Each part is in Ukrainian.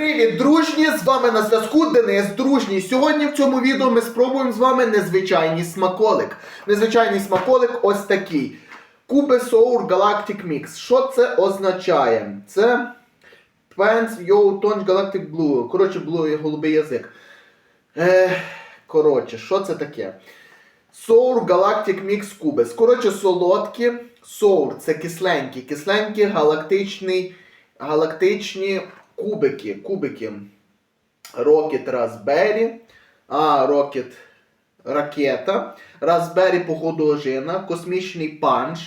Привіт, дружні! З вами на зв'язку Денис Дружній. Сьогодні в цьому відео ми спробуємо з вами незвичайний смаколик. Незвичайний смаколик ось такий. Кубе Sour Galactic Mix. Що це означає? Це Pants Yo Tonch Galactic Blue. Коротше, blue голубий язик. Е, коротше, що це таке? Sour Galactic Mix Cubes. Коротше, солодкі. Sour це кисленькі. Кисленькі галактичний, галактичні кубики. Кубики. Rocket Raspberry. А, Rocket ракета. Raspberry, походу, ожина. Космічний панч.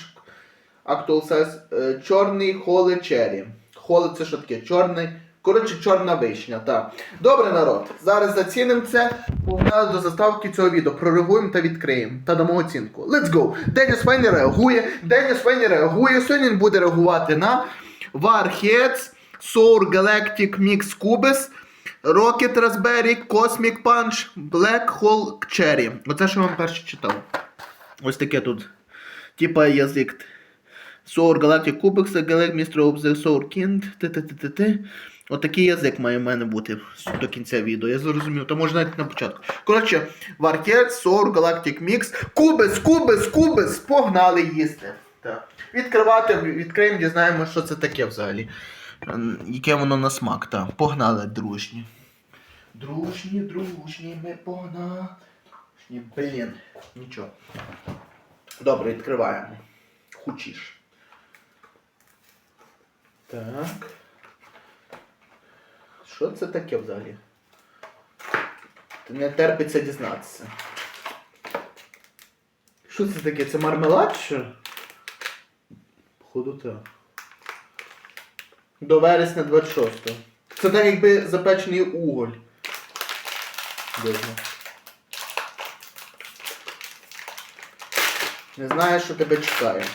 Actual size. е, Чорний холе черрі. Холе це що таке? Чорний. Коротше, чорна вишня, так. Добре, народ. Зараз зацінимо це. Погнали до заставки цього відео. Прореагуємо та відкриємо. Та дамо оцінку. Let's go! Деніс Файні реагує. Деніс Файні реагує. Сьогодні він буде реагувати на Warheads, Sour Galactic Mix Cubes, Rocket Raspberry, Cosmic Punch, Black Hole Cherry. Оце що я вам перше читав. Ось таке тут. Типа язик. Sour Galactic Cubex, Galactic Mr. of the Sour Kind. Отакий язик має в мене бути до кінця відео. Я зрозумів, то може навіть на початку. Коротше, Warhead, Sour Galactic Mix. Кубес, кубес, кубес. Погнали їсти. Так. Відкривати, відкриємо, дізнаємося, що це таке взагалі. Яке воно на смак, так. Погнали, дружні. Дружні, дружні, ми погнали. Блін. Нічого. Добре, відкриваємо. Хучіш. Так. Що це таке взагалі? Не терпиться дізнатися. Що це таке? Це мармелад що? Походу так. До вересня 26-го. Це так якби запечений уголь. Дивно. Не знаю, що тебе чекає.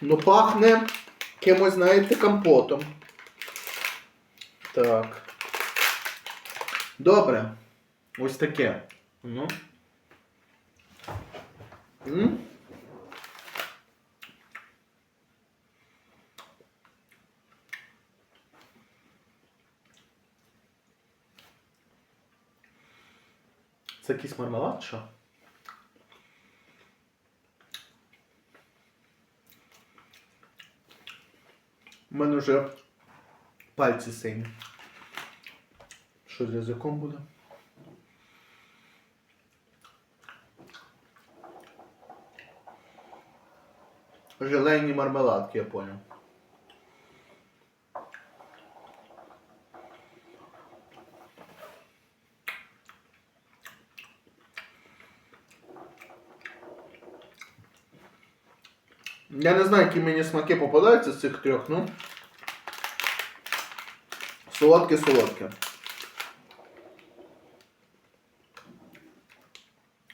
Ну пахне кимось, знаєте, компотом. Так. Добре. Ось таке. Ну. М? Це якийсь мармелад, що? У мене вже пальці сині. Що з язиком буде? Желейні мармеладки, я понял. Я не знаю, які мені смаки попадаються з цих трьох, ну. Солодке, солодке.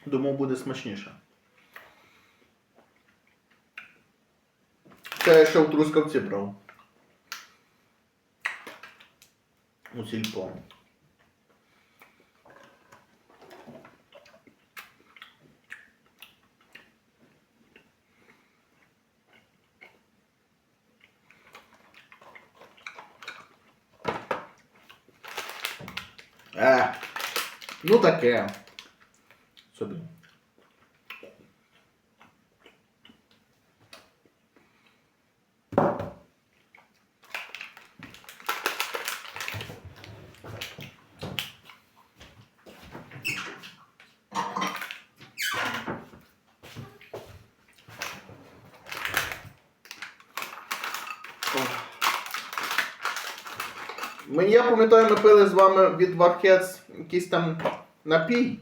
Думав, буде смачніше. Це я ще в трускавці брав. У сільпо. Е, ну таке. Собі. Ми, я пам'ятаю, ми пили з вами від Вархец якийсь там напій.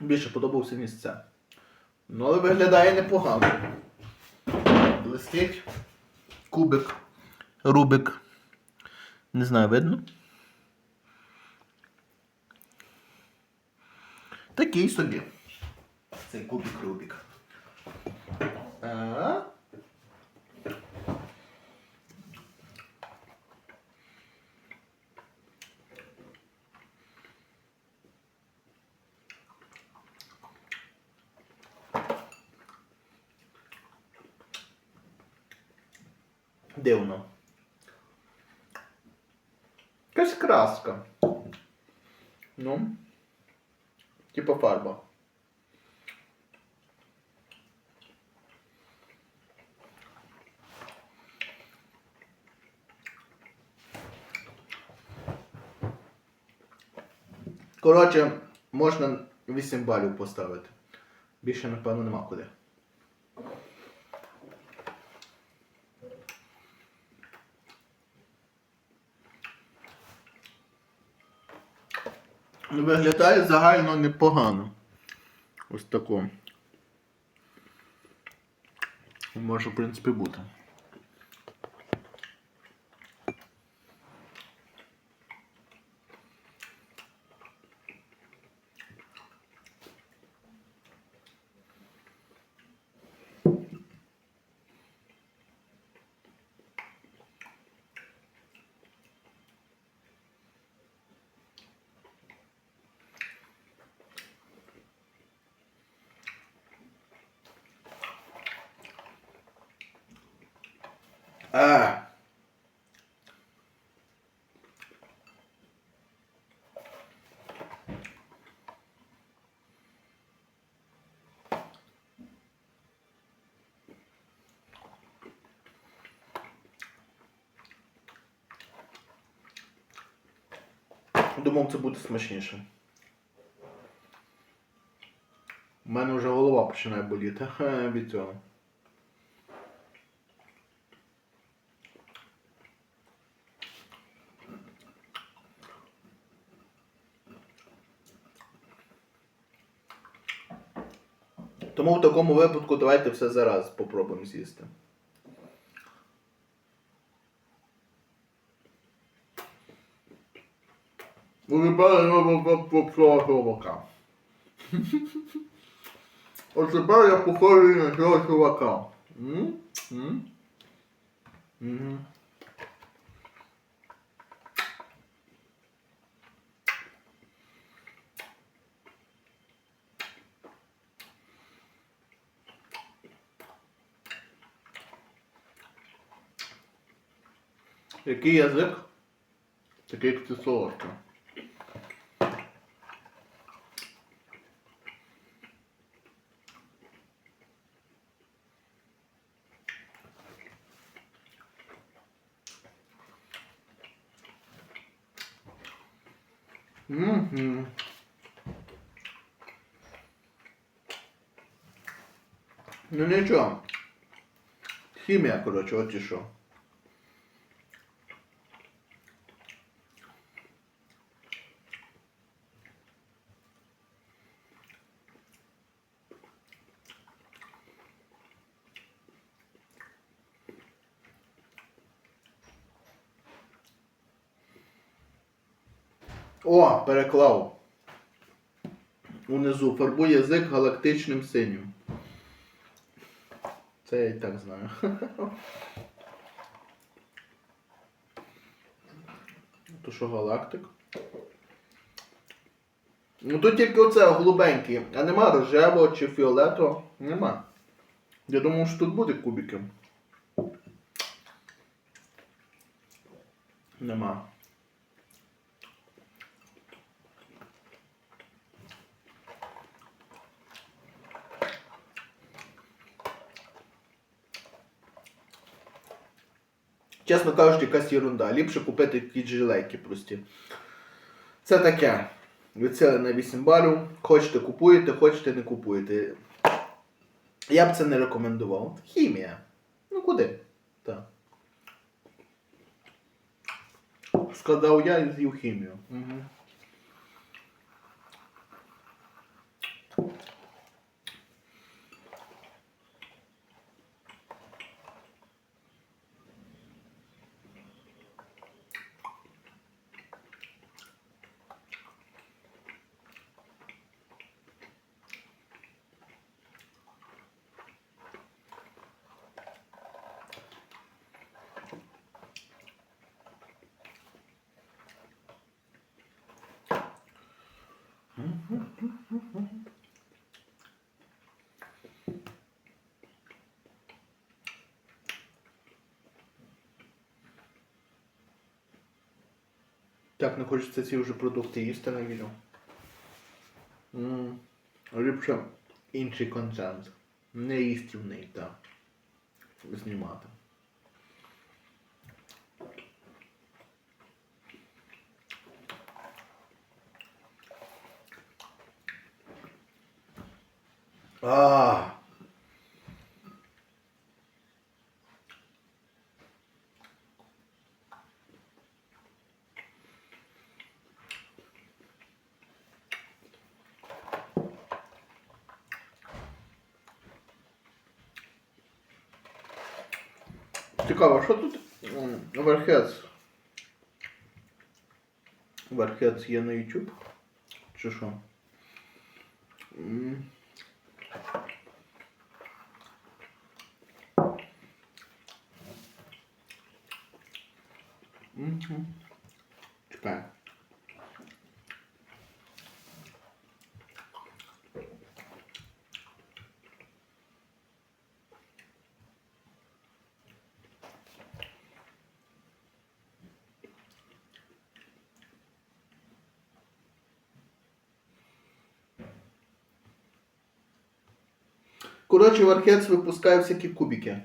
Більше подобався місця. Ну, але виглядає непогано. Блистить. Кубик. Рубик. Не знаю, видно. Такий собі. Цей кубик Рубик. А? Дивно. Якась краска. Ну. Типа фарба. Коротше, можна 8 балів поставити. Більше, напевно, нема куди. Виглядає загально непогано. Ось тако. Може, в принципі, бути. Думав, це буде смачніше. У мене вже голова починає боліти від цього. Тому в такому випадку давайте все зараз попробуємо з'їсти. Вибираю чувака. Ось тепер я похожий на цього чувака. Який язик? Такий як це солодке. Мгм. Ну нічого. Хімія, коротше, от і що. О, переклав. Унизу фарбує язик галактичним синім. Це я і так знаю. То що галактик? Ну тут тільки оце голубенький, а нема рожевого чи фіолетового. Нема. Я думав, що тут буде кубики. Нема. Чесно кажучи, якась ерунда. Ліпше купити якісь жилейки прості. Це таке. Відсили на 8 балів. Хочете купуєте, хочете не купуєте. Я б це не рекомендував. Хімія. Ну куди? Так. Складав я і з'їв хімію. Угу. Так, не хочеться ці вже продукти їсти на відео. Ліпше інший контент. Не їстівний, так. Знімати. А. Цікаво, що тут верхец? Верхец є на YouTube? Чи що? М. Мгм. Чекай. Коротше, Вархец випускає всякі кубики.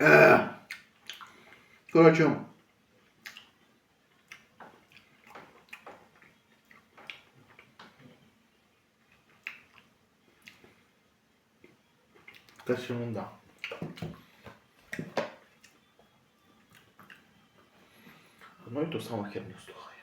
Е. Коротше. Якась ерунда. Ну і ту саму херню слухає.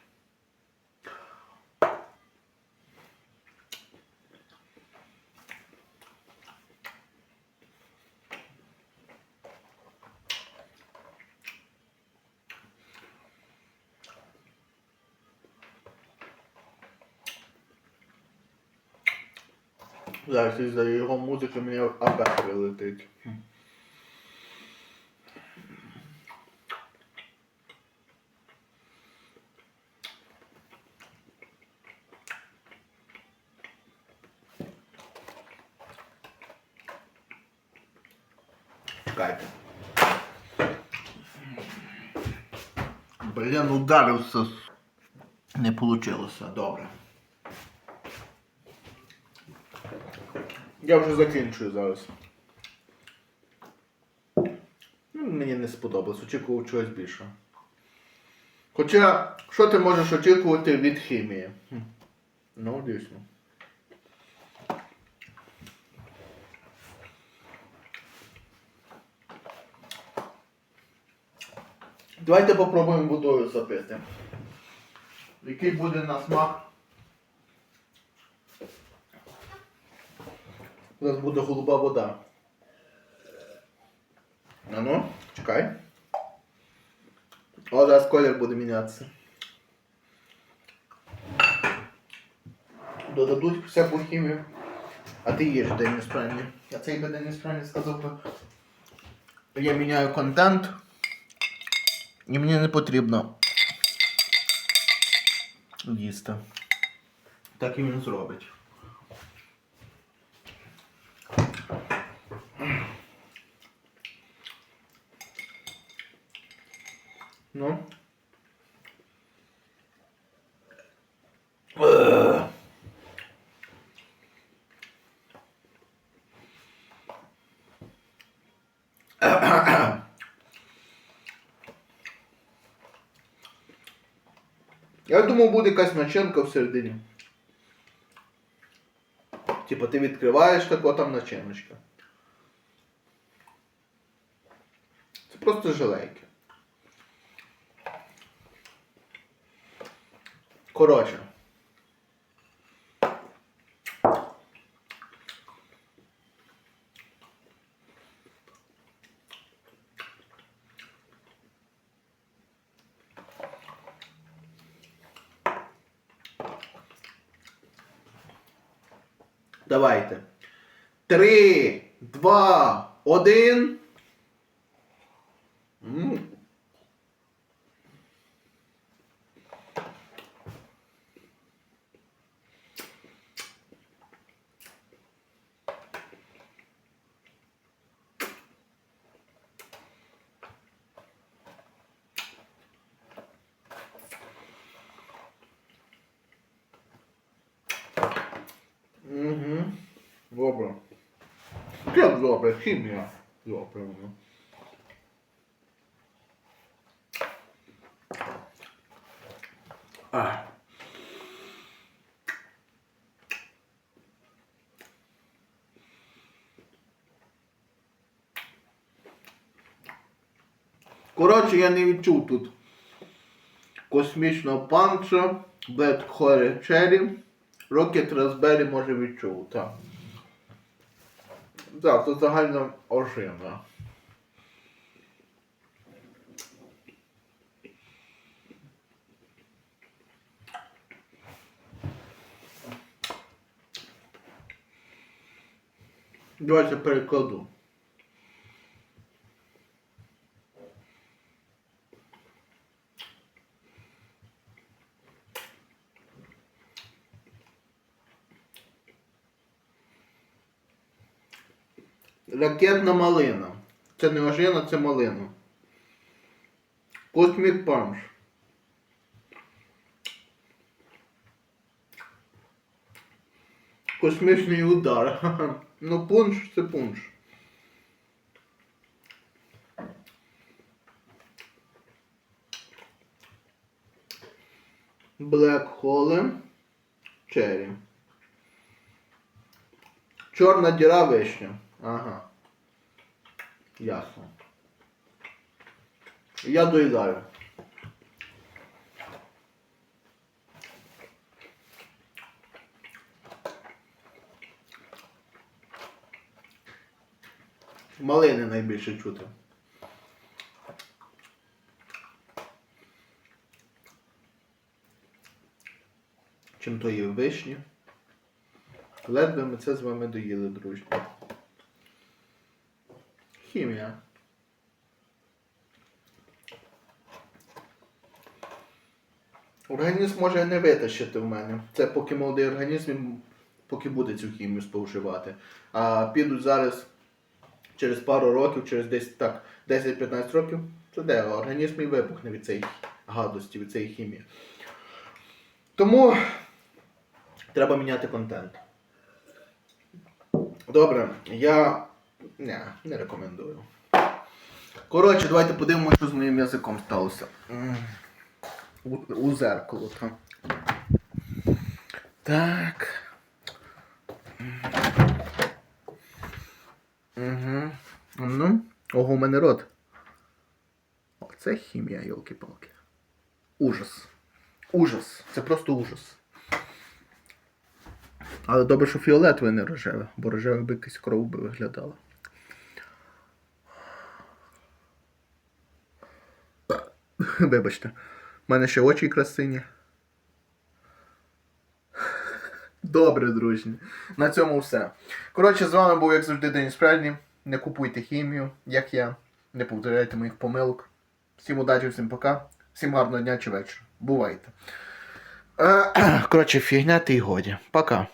Зараз із-за його музики мені опять прилетить. Чекайте. Блін, ударився. Не получилося, добре. Я вже закінчую зараз. Ну, Мені не сподобалось, очікував чогось більше. Хоча, що ти можеш очікувати від хімії? Хм. Ну, дійсно. Давайте попробуємо водою запити. Який буде на смак? У нас буде голуба вода. А ну, чекай. О, зараз колір буде мінятися. Додадуть всяку хімію. А ти їж день несправні. А цей би день несправні сказав би. Я міняю контент. І мені не потрібно їсти. Так і він зробить. Ну. Я думав, буде якась начинка всередині. Типу ти відкриваєш тако там начиночка. Це просто желейки. Коротше. Давайте. Три, два, один. М. Угу. Добре. Як добре, хімія. Добре. А. Коротше, я не відчув тут космічного панча, Black Hole Cherry, Rocket Raspberry може відчув, так. Так, це загальна ожина. Давайте перекладу. Ракетна малина. Це не ожина, це малина. Космік панч. Космічний удар. Ну пунш це пунш. Black Hole Cherry. Чорна діра вишня. Ага. Ясно. Я доїдаю. Малини найбільше чути. Чим то є вишні. Ледве ми це з вами доїли, друзі. Хімія. Організм може не витащити в мене. Це поки молодий організм, поки буде цю хімію споживати. А підуть зараз через пару років, через десь так 10-15 років, це де організм і вибухне від цієї гадості, від цієї хімії. Тому треба міняти контент. Добре, я не, не рекомендую. Коротше, давайте подивимося, що з моїм язиком сталося. У, зеркало, так. Так. Угу. Ну, ого, у мене рот. Оце хімія, йолки-палки. Ужас. Ужас. Це просто ужас. Але добре, що фіолетове не рожеве, бо рожеве би якась кров би виглядала. Вибачте, в мене ще очі красині. Добре, дружні. На цьому все. Коротше, з вами був, як завжди, День Справді. Не купуйте хімію, як я. Не повторяйте моїх помилок. Всім удачі, всім пока. Всім гарного дня чи вечора. Бувайте. Е, Коротше, фігня ти годі. Пока.